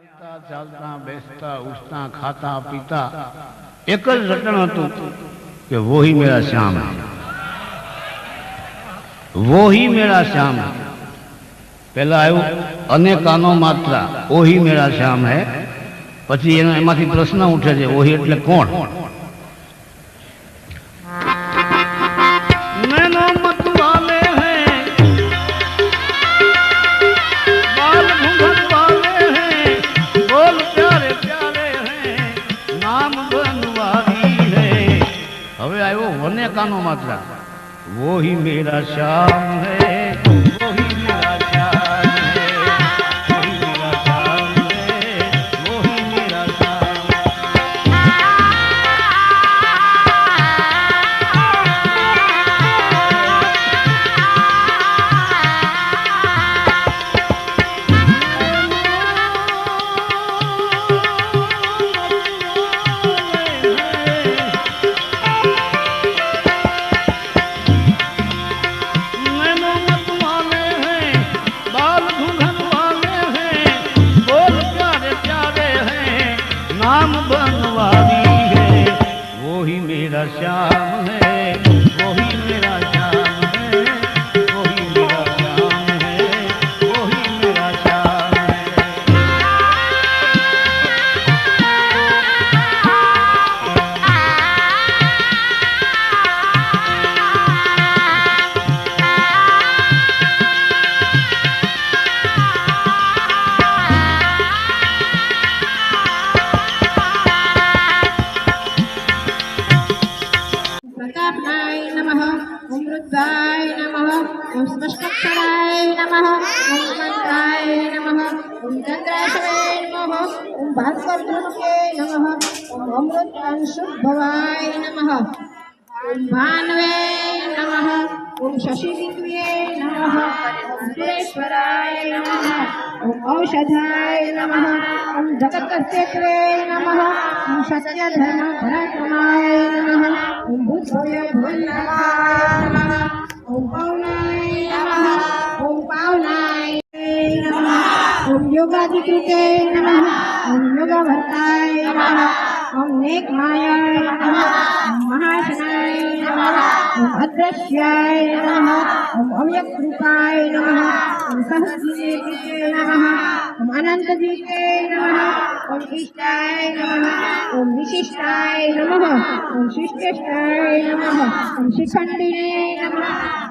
હાલતા ચાલતા બેસતા ઉઠતા ખાતા પીતા એક જ રટણ હતું કે વોહી મેરા શ્યામ હૈ વોહી મેરા શ્યામ હૈ પહેલા આવ્યું અનેકાનો માત્રા ઓહી મેરા શ્યામ હૈ પછી એનો એમાંથી પ્રશ્ન ઉઠે છે ઓહી એટલે કોણ का नो मतलब वो ही मेरा शाम है। नाम बनवारी है वो ही मेरा श्याम है ఓం స్పష్టక్షరాయ నమ ఓం మంత్రాయ నమ ఓం చంద్రాశవాయ నమ ఓం భాస్కర్ధృకే నమ ఓం అమృతాంశుభవాయ నమ ఓం భానవే నమ ఓం శశిదిగ్వే నమ ఓం సురేశ్వరాయ నమ ఓం ఔషధాయ నమ ఓం నమ ఓం నమ ఓం భూత్వయ నమ ఓం పౌనా योगाधिकृते नमः। ॐ योगभर्ताय नमः। ॐ नेकमायाय नमः। ॐ महाशनाय नमः। ॐ अदृश्याय नमः। ॐ अव्यक्तरूपाय नमः। ॐ सहस्रजीते नमः। ॐ अनन्तजीते नमः। ॐ इष्टाय नमः। ॐ विशिष्टाय नमः। ॐ शिष्टाय नमः। ॐ शिखण्डिने नमः।